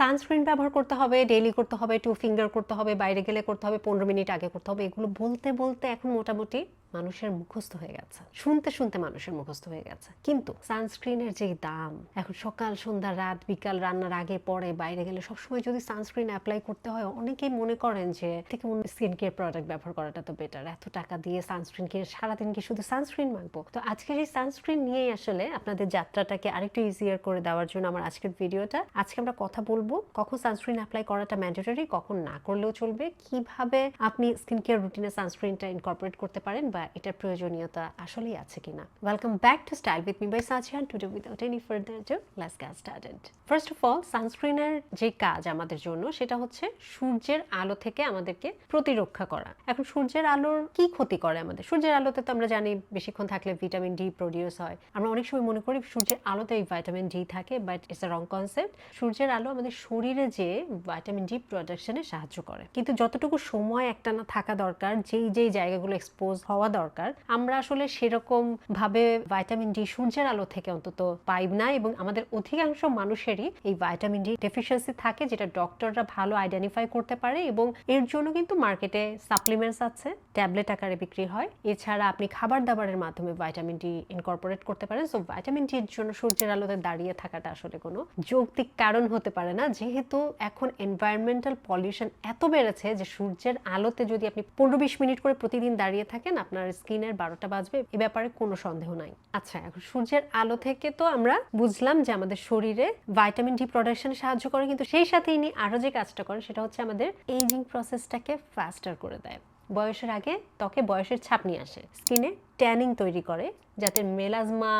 Sunscreen ব্যবহার করতে হবে ডেইলি করতে হবে টু ফিঙ্গার করতে হবে, বাইরে গেলে করতে হবে, পনেরো মিনিট আগে করতে হবে, এগুলো বলতে বলতে এখন মোটামুটি মানুষের মুখস্থ হয়ে গেছে। শুনতে শুনতে মানুষের মুখস্থ হয়ে গেছে। কিন্তু সানস্ক্রিনের যে দাম, এখন সকাল, সন্ধ্যা, রাত, বিকাল রান্নার আগে, পরে, বাইরে গেলে সবসময় যদি সানস্ক্রিন অ্যাপ্লাই করতে হয়, অনেকেই মনে করেন যে থেকে স্কিন কেয়ার প্রোডাক্ট ব্যবহার করাটা তো বেটার এত টাকা দিয়ে সানস্ক্রিন কিনে সারাদিন কি শুধু সানস্ক্রিন মাখবো? তো আজকের এই সানস্ক্রিন নিয়েই আসলে আপনাদের যাত্রাটাকে আরেকটু ইজিয়ার করে দেওয়ার জন্য আমার আজকের ভিডিওটা। আজকে আমরা কথা বলব কখন সানস্ক্রিন অ্যাপ্লাই করাটা ম্যান্ডেটরি কখন না করলেও চলবে, কীভাবে আপনি স্কিন কেয়ার রুটিনে সানস্ক্রিনটা ইনকর্পোরেট করতে পারেন বা এটার প্রয়োজনীয়তা আসলেই আছে কিনা? Welcome back to style with me by Sajiyan today without any further do let's get started first of all সানস্ক্রিনের যে কাজ আমাদের জন্য, সেটা হচ্ছে সূর্যের আলো থেকে আমাদেরকে প্রতিরক্ষা করা। এখন সূর্যের আলোর কি ক্ষতি করে আমাদের? সূর্যের আলোতে তো আমরা জানি বেশিক্ষণ থাকলে ভিটামিন ডি প্রডিউস হয়। আমরা অনেক সময় মনে করি সূর্যের আলোতে এই ভাইটামিন ডি থাকে but it's a wrong concept সূর্যের আলো আমাদের শরীরে যে ভাইটামিন ডি প্রোডাকশনে সাহায্য করে। কিন্তু যতটুকু সময় একটানা থাকা দরকার, যেই যেই জায়গাগুলো এক্সপোজ হওয়া দরকার। আমরা আসলে সেরকম ভাবে ভাইটামিন ডি সূর্যের আলো থেকে অন্তত পাই না এবং আমাদের অধিকাংশ মানুষেরই এই ভাইটামিন ডি ডেফিসিয়েন্সি থাকে যেটা ডক্টররা ভালো আইডেন্টিফাই করতে পারে এবং এর জন্য কিন্তু মার্কেটে সাপ্লিমেন্টস আছে ট্যাবলেট আকারে বিক্রি হয়। এছাড়া আপনি খাবার দাবারের মাধ্যমে ভাইটামিন ডি ইনকর্পোরেট করতে পারেন। সো ভাইটামিন ডির জন্য সূর্যের আলোতে দাঁড়িয়ে থাকাটা আসলে কোনো যৌক্তিক কারণ হতে পারে না। যেহেতু এখন এনভায়রনমেন্টাল পলিউশন এত বেড়েছে যে সূর্যের আলোতে যদি আপনি পনেরো বিশ মিনিট করে প্রতিদিন দাঁড়িয়ে থাকেন, আপনার স্কিনের বারোটা বাজবে, এ ব্যাপারে কোনো সন্দেহ নাই। আচ্ছা এখন সূর্যের আলো থেকে তো আমরা বুঝলাম যে আমাদের শরীরে ভাইটামিন ডি প্রোডাকশনে সাহায্য করে, কিন্তু সেই সাথে ইনি আরও যে কাজটা করেন সেটা হচ্ছে আমাদের এইজিং প্রসেসটাকে ফাস্টার করে দেয়। বয়সের আগে ত্বকে বয়সের ছাপ নিয়ে আসে। স্কিনে ট্যানিং তৈরি করে, যাতে মেলাজমা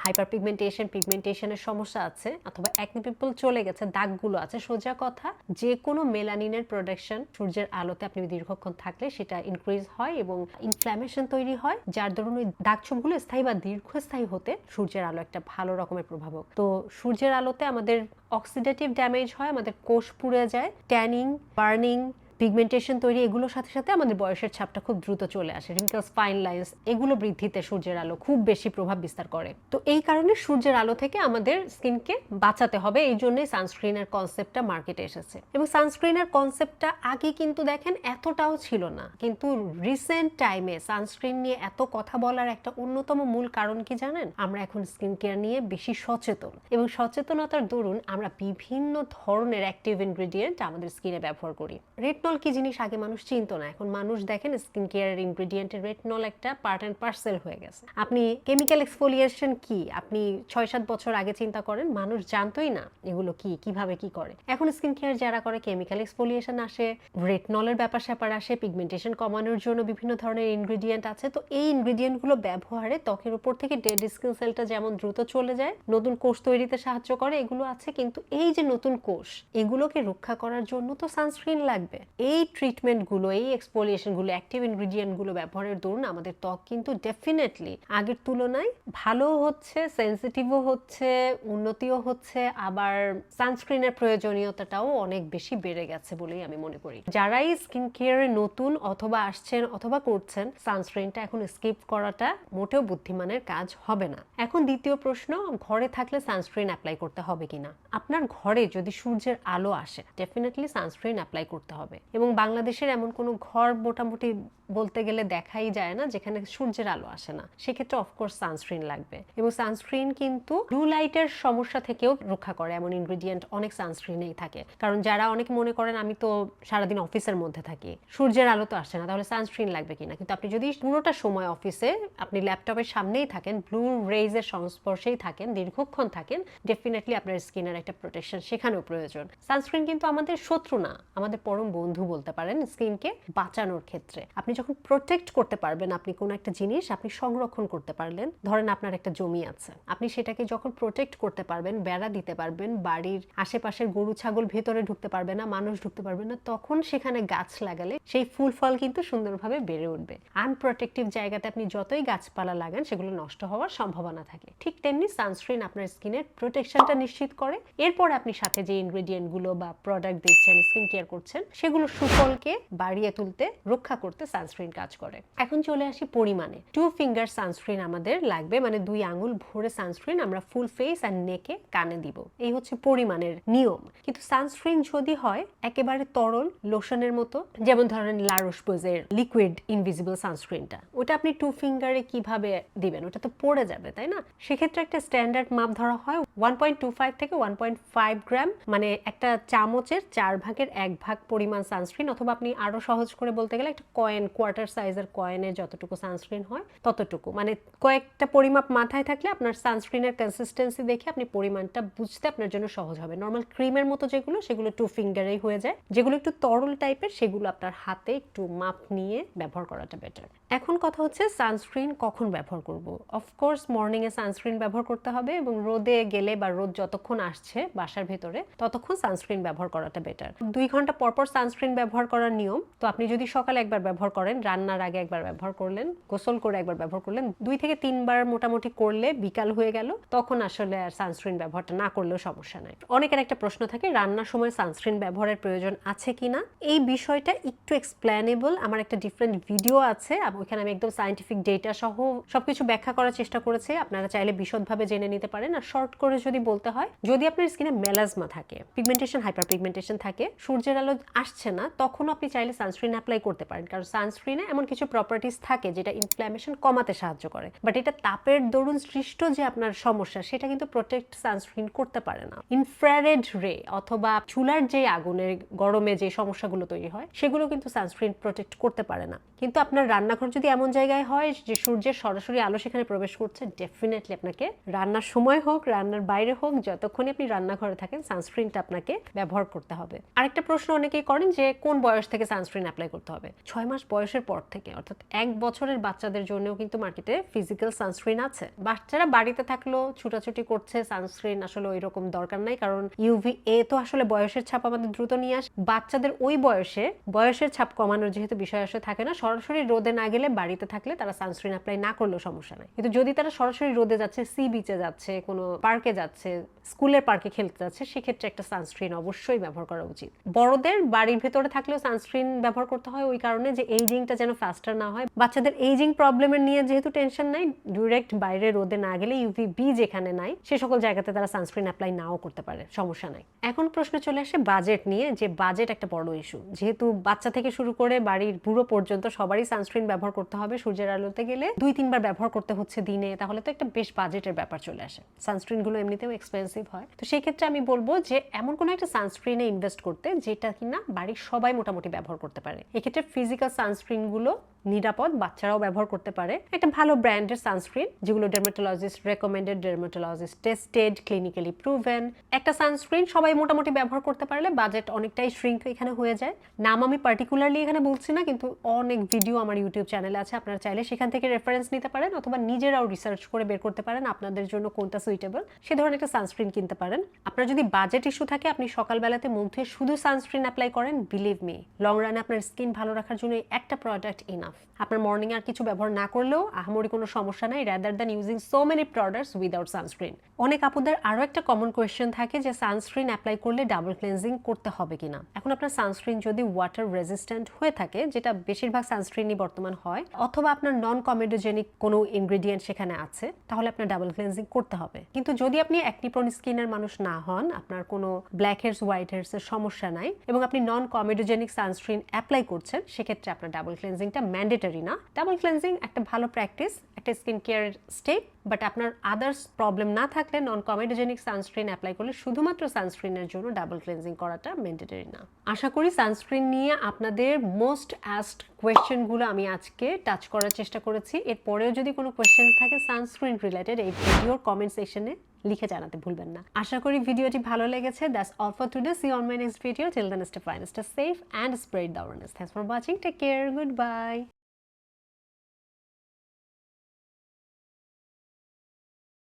হাইপার পিগমেন্টেশন পিগমেন্টেশনের সমস্যা আছে, অথবা একনি পিম্পল চলে গেছে, দাগগুলো আছে, সোজা কথা যে কোনো মেলানিনের প্রোডাকশন সূর্যের আলোতে আপনি দীর্ঘক্ষণ থাকলে সেটা ইনক্রিজ হয় এবং ইনফ্ল্যামেশন তৈরি হয়, যার দরুন ওই দাগ ছোপগুলো স্থায়ী বা দীর্ঘস্থায়ী হতে সূর্যের আলো একটা ভালো রকমের প্রভাবক তো সূর্যের আলোতে আমাদের অক্সিডেটিভ ড্যামেজ হয়, আমাদের কোষ পুড়ে যায় ট্যানিং বার্নিং পিগমেন্টেশন তৈরি, এগুলোর সাথে সাথে আমাদের বয়সের ছাপটা খুব দ্রুত চলে আসে। রিঙ্কলস ফাইন লাইন্স এগুলো বৃদ্ধিতে সূর্যের আলো খুব বেশি প্রভাব বিস্তার করে। তো এই কারণে সূর্যের আলো থেকে আমাদের স্কিনকে বাঁচাতে হবে। এই জন্যই সানস্ক্রিনের কনসেপ্টটা মার্কেটে এসেছে। এবং সানস্ক্রিনের কনসেপ্টটা আগে কিন্তু দেখেন এতটাও ছিল না। কিন্তু রিসেন্ট টাইমে সানস্ক্রিন নিয়ে এত কথা বলার একটা অন্যতম মূল কারণ কি জানেন? আমরা এখন স্কিন কেয়ার নিয়ে বেশি সচেতন। এবং সচেতনতার দরুন আমরা বিভিন্ন ধরনের অ্যাক্টিভ ইনগ্রেডিয়েন্ট আমাদের স্কিনে ব্যবহার করি। রেটনল কি জিনিস আগে মানুষ চিনতো না? এখন মানুষ দেখেন স্কিন কেয়ারের ইনগ্রেডিয়েন্টের রেটনল একটা পার্ট অ্যান্ড পার্সেল হয়ে গেছে। আপনি কেমিক্যাল এক্সফোলিয়েশন কি? আপনি ছয় সাত বছর আগে চিন্তা করেন, মানুষ জানতোই না এগুলো কি, কীভাবে কি করে। এখন স্কিন কেয়ার যারা করে কেমিক্যাল এক্সফোলিয়েশন আসে রেটনলের ব্যাপার স্যাপার আসে পিগমেন্টেশন কমানোর জন্য বিভিন্ন ধরনের ইনগ্রেডিয়েন্ট আছে। তো এই ইনগ্রেডিয়েন্টগুলো ব্যবহারে ত্বকের উপর থেকে ডেড স্কিন সেলটা যেমন দ্রুত চলে যায়, নতুন কোষ তৈরিতে সাহায্য করে, এগুলো আছে। কিন্তু এই যে নতুন কোষ, এগুলোকে রক্ষা করার জন্য তো সানস্ক্রিন লাগবে। এই ট্রিটমেন্টগুলো এই এক্সপোলিয়েশনগুলো অ্যাক্টিভ ইনগ্রিডিয়েন্টগুলো ব্যবহারের দরুন আমাদের ত্বক কিন্তু ডেফিনেটলি আগের তুলনায় ভালো হচ্ছে সেন্সিটিভও হচ্ছে, উন্নতিও হচ্ছে, আবার সানস্ক্রিনের প্রয়োজনীয়তাটাও অনেক বেশি বেড়ে গেছে বলেই আমি মনে করি। যারাই স্কিন কেয়ারে নতুন অথবা আসছেন অথবা করছেন সানস্ক্রিনটা এখন স্কিপ করাটা মোটেও বুদ্ধিমানের কাজ হবে না। এখন দ্বিতীয় প্রশ্ন, ঘরে থাকলে সানস্ক্রিন অ্যাপ্লাই করতে হবে কিনা? আপনার ঘরে যদি সূর্যের আলো আসে ডেফিনেটলি সানস্ক্রিন অ্যাপ্লাই করতে হবে। এবং বাংলাদেশের এমন কোনো ঘর মোটামুটি বলতে গেলে দেখাই যায় না যেখানে সূর্যের আলো আসে না। সেক্ষেত্রে অফকোর্স সানস্ক্রিন লাগবে। এবং সানস্ক্রিন কিন্তু ব্লু লাইটের সমস্যা থেকেও রক্ষা করে এমন ইনগ্রেডিয়েন্ট অনেক সানস্ক্রিনেই থাকে। কারণ যারা অনেক মনে করেন, আমি তো সারাদিন অফিসের মধ্যে থাকি, সূর্যের আলো তো আসে না, তাহলে সানস্ক্রিন লাগবে কিনা? কিন্তু আপনি যদি পুরোটা সময় অফিসে, আপনি ল্যাপটপের সামনেই থাকেন ব্লু রেজের সংস্পর্শেই থাকেন, দীর্ঘক্ষণ থাকেন ডেফিনেটলি আপনার স্কিনের একটা প্রোটেকশন সেখানেও প্রয়োজন। সানস্ক্রিন কিন্তু আমাদের শত্রু না, আমাদের পরম বন্ধু। বলতে পারেন, স্কিনকে বাঁচানোর ক্ষেত্রে। আপনি যখন প্রোটেক্ট করতে পারবেন আপনি কোনো একটা জিনিস, আপনি সংরক্ষণ করতে পারলেন, ধরেন আপনার একটা জমি আছে। আপনি সেটাকে যখন প্রোটেক্ট করতে পারবেন, বেড়া দিতে পারবেন, বাড়ির আশেপাশের গরু, ছাগল ভেতরে ঢুকতে পারবে না, মানুষ ঢুকতে পারবে না, তখন সেখানে গাছ লাগালে সেই ফুল ফল কিন্তু সুন্দরভাবে বেড়ে উঠবে। আনপ্রোটেক্টিভ জায়গাতে আপনি যতই গাছপালা লাগান, সেগুলো নষ্ট হওয়ার সম্ভাবনা থাকে। ঠিক তেমনি সানস্ক্রিন আপনার স্কিনের প্রোটেকশনটা নিশ্চিত করে। এরপর আপনি সাথে যে ইনগ্রেডিয়েন্টগুলো বা প্রোডাক্ট দিচ্ছেন স্কিন কেয়ার করছেন, সেগুলো চুলগুলোর সুফলকে বাড়িয়ে তুলতে, রক্ষা করতে সানস্ক্রিন কাজ করে। এখন চলে আসি পরিমাণে। টু ফিঙ্গার সানস্ক্রিন আমাদের লাগবে মানে দুই আঙুল ভরে সানস্ক্রিন আমরা ফুল ফেস আর নেকে কানে দিব। এই হচ্ছে পরিমাণের নিয়ম। কিন্তু সানস্ক্রিন যদি হয়, একেবারে তরল লোশনের মতো, যেমন ধরেন লারোস পোজের লিকুইড ইনভিজিবল সানস্ক্রিনটা ওটা আপনি টু ফিঙ্গারে কীভাবে দিবেন? ওটা তো পড়ে যাবে, তাই না? সেক্ষেত্রে একটা স্ট্যান্ডার্ড মাপ ধরা হয় ওয়ান পয়েন্ট টু ফাইভ থেকে ওয়ান পয়েন্ট ফাইভ গ্রাম মানে একটা চামচের চার ভাগের এক ভাগ পরিমাণ সানস্ক্রিন অথবা আপনি আরও সহজ করে বলতে গেলে একটা কয়েন কোয়ার্টার সাইজের কয়েনের যতটুকু সানস্ক্রিন হয় ততটুকু। মানে কয়েকটা পরিমাপ মাথায় থাকলে আপনার সানস্ক্রিনের কনসিস্টেন্সি দেখে আপনি পরিমাণটা বুঝতে আপনার জন্য সহজ হবে। নর্মাল ক্রিমের মতো যেগুলো, সেগুলো টু ফিঙ্গারেই হয়ে যায়। যেগুলো একটু তরল টাইপের সেগুলো আপনার হাতে একটু মাপ নিয়ে ব্যবহার করাটা বেটার এখন কথা হচ্ছে সানস্ক্রিন কখন ব্যবহার করব? অফকোর্স মর্নিংয়ে সানস্ক্রিন ব্যবহার করতে হবে এবং রোদে গেলে বা রোদ যতক্ষণ আসছে বাসার ভেতরে, ততক্ষণ সানস্ক্রিন ব্যবহার করাটা বেটার দুই ঘণ্টা পর পর সানস্ক্রিন ব্যবহার করার নিয়ম, তো আপনি যদি সকালে একবার ব্যবহার করেন, রান্নার আগে একবার ব্যবহার করলেন, গোসল করে একবার ব্যবহার করলেন, দুই থেকে তিনবার মোটামুটি করলে বিকাল হয়ে গেল, তখন আসলে আর সানস্ক্রিন ব্যবহারটা না করলেও সমস্যা নাই। অনেকের একটা প্রশ্ন থাকে, রান্নার সময় সানস্ক্রিন ব্যবহারের প্রয়োজন আছে কিনা এই বিষয়টা একটু এক্সপ্লেনেবল আমার একটা ডিফারেন্ট ভিডিও আছে ওইখানে আমি একদম সাইন্টিফিক ডেটা সহ সবকিছু ব্যাখ্যা করার চেষ্টা করেছি, আপনারা চাইলে বিশদভাবে জেনে নিতে পারেন, আর শর্ট করে যদি বলতে হয়, যদি আপনার স্কিনে মেলাজমা থাকে পিগমেন্টেশন হাইপার পিগমেন্টেশন থাকে, সূর্যের আলো আসছে না, তখন আপনি চাইলে সানস্ক্রিন অ্যাপ্লাই করতে পারেন। কারণ সানস্ক্রিনে এমন কিছু প্রপার্টিস থাকে যেটা ইনফ্ল্যামেশন কমাতে সাহায্য করে। বাট এটা তাপের দরুন সৃষ্ট যে আপনার সমস্যা, সেটা কিন্তু প্রোটেক্ট সানস্ক্রিন করতে পারে না। ইনফ্রারেড রে অথবা চুলার যে আগুনের গরমে যে সমস্যাগুলো তৈরি হয়, সেগুলো কিন্তু সানস্ক্রিন প্রোটেক্ট করতে পারে না। কিন্তু আপনার রান্নাঘর যদি এমন জায়গায় হয় যে সূর্যের সরাসরি আলো সেখানে প্রবেশ করছে ডেফিনেটলি আপনাকে রান্নার সময় হোক, রান্নার বাইরে হোক, যতক্ষণই আপনি রান্নাঘরে থাকেন সানস্ক্রিনটা আপনাকে ব্যবহার করতে হবে। আরেকটা প্রশ্ন অনেকেই করেন যে, কোন বয়স থেকে সানস্ক্রিন অ্যাপ্লাই করতে হবে? ছয় মাস বয়সের পর থেকে, অর্থাৎ এক বছরের বাচ্চাদের জন্যও কিন্তু মার্কেটে ফিজিক্যাল সানস্ক্রিন আছে। বাচ্চারা বাড়িতে থাকলেও ছুটাছুটি করছে সানস্ক্রিন আসলে ওই রকম দরকার নাই, কারণ ইউভি এ তো আসলে বয়সের ছাপ আমাদের দ্রুত নিয়ে আস। বাচ্চাদের ওই বয়সে, বয়সের ছাপ কমানোর যেহেতু বিষয় আসলে থাকে না, সরাসরি রোদে না গেলে বাড়িতে থাকলে তারা সানস্ক্রিন অ্যাপ্লাই না করলেও সমস্যা নাই। কিন্তু যদি তারা সরাসরি রোদে যাচ্ছে সি বিচে যাচ্ছে, কোনো পার্কে যাচ্ছে, স্কুলের পার্কে খেলতে যাচ্ছে, সেক্ষেত্রে একটা সানস্ক্রিন অবশ্যই ব্যবহার করা উচিত। বড়দের বাড়ির ভেতরে থাকলেও সানস্ক্রিন ব্যবহার করতে হয় ওই কারণে যে এইজিংটা যেন ফাস্টার না হয়। বাচ্চাদের এইজিং প্রবলেমের নিয়ে যেহেতু টেনশন নাই ডিরেক্ট বাইরে রোদে না গেলে ইউভি বি যেখানে নাই, সে সকল জায়গাতে তারা সানস্ক্রিন অ্যাপ্লাই নাও করতে পারে, সমস্যা নাই। এখন প্রশ্ন চলে আসে বাজেট নিয়ে, যে বাজেট একটা বড় ইস্যু যেহেতু বাচ্চা থেকে শুরু করে বাড়ির বুড়ো পর্যন্ত সবারই সানস্ক্রিন ব্যবহার করতে হবে, সূর্যের আলোতে গেলে দুই তিনবার ব্যবহার করতে হচ্ছে দিনে, তাহলে তো একটা বেশ বাজেটের ব্যাপার চলে আসে। সানস্ক্রিনগুলো এমনিতেও এক্সপেন্সিভ হয়। তো সেই ক্ষেত্রে আমি বলব যে, এমন কোনো একটা সানস্ক্রিনে ইনভেস্ট করতে, যেটা কিনা বাড়ির সবাই মোটামুটি ব্যবহার করতে পারে। এক্ষেত্রে ফিজিক্যাল সানস্ক্রিনগুলো নিরাপদ, বাচ্চারাও ব্যবহার করতে পারে। একটা ভালো ব্র্যান্ডের সানস্ক্রিন, যেগুলো dermatologist recommended dermatologist tested clinically proven একটা সানস্ক্রিন সবাই মোটামুটি ব্যবহার করতে পারলে বাজেট অনেকটাই শ্রিঙ্ক এখানে হয়ে যায়। নাম আমি পার্টিকুলারলি এখানে বলছি না, কিন্তু অনেক ভিডিও আমার ইউটিউব চ্যানেলে আছে। আপনারা চাইলে সেখান থেকে রেফারেন্স নিতে পারেন, অথবা নিজেরাও রিসার্চ করে বের করতে পারেন, আপনাদের জন্য কোনটা সুইটেবল সে ধরনের একটা সানস্ক্রিন কিনতে পারেন। আপনার যদি বাজেট ইস্যু থাকে, আপনি সকালবেলাতে মুখ ধুয়ে শুধু সানস্ক্রিন অ্যাপ্লাই করেন বিলিভ মি লং রানে আপনার স্কিন ভালো রাখার জন্য একটা প্রোডাক্ট ইনাফ আপনার মর্নিং আর কিছু ব্যবহার না করলেও আহামরি কোনো সমস্যা নাই rather than using so many products without sunscreen অনেক আপুদের আরও একটা কমন কোয়েশ্চেন থাকে যে সানস্ক্রিন অ্যাপ্লাই করলে ডাবল ক্লেন্সিং করতে হবে কিনা? এখন আপনার সানস্ক্রিন যদি ওয়াটার রেজিস্ট্যান্ট হয়ে থাকে, যেটা বেশিরভাগ সানস্ক্রিনই বর্তমান হয়, অথবা আপনার নন কমেডোজেনিক কোনো ইনগ্রেডিয়েন্ট সেখানে আছে, তাহলে আপনার ডাবল ক্লেন্সিং করতে হবে। কিন্তু যদি আপনি অ্যাকনিপ্রোন স্কিনের মানুষ না হন, আপনার কোনো ব্ল্যাক হেয়ার্স হোয়াইট হেয়ার্স এর সমস্যা নাই, এবং আপনি নন কমেডোজেনিক সানস্ক্রিন অ্যাপ্লাই করছেন, সেক্ষেত্রে আপনার ডাবল ক্লেন্সিংটা ম্যান্ডেটরি না। ডাবল ক্লেন্সিং একটা ভালো প্র্যাকটিস একটা স্কিন কেয়ার স্টেপ বাট আপনার আদার্স প্রবলেম না থাকলে নন কমেডোজেনিক সানস্ক্রিন অ্যাপ্লাই করলে শুধুমাত্র সানস্ক্রিনের জন্য ডাবল ক্লেন্সিং করাটা ম্যান্ডেটরি না। আশা করি সানস্ক্রিন নিয়ে আপনাদের মোস্ট অ্যাস্ট কোয়েশ্চেনগুলো আমি আজকে টাচ করার চেষ্টা করেছি। এরপরেও যদি কোনো কোয়েশ্চেন থাকে সানস্ক্রিন রিলেটেড এই ভিডিওর কমেন্ট সেকশনে লিখে জানাতে ভুলবেন না। আশা করি ভিডিওটি ভালো লেগেছে। That's all for today see on my next video till the next fine stay safe and spread the awareness thanks for watching take care good bye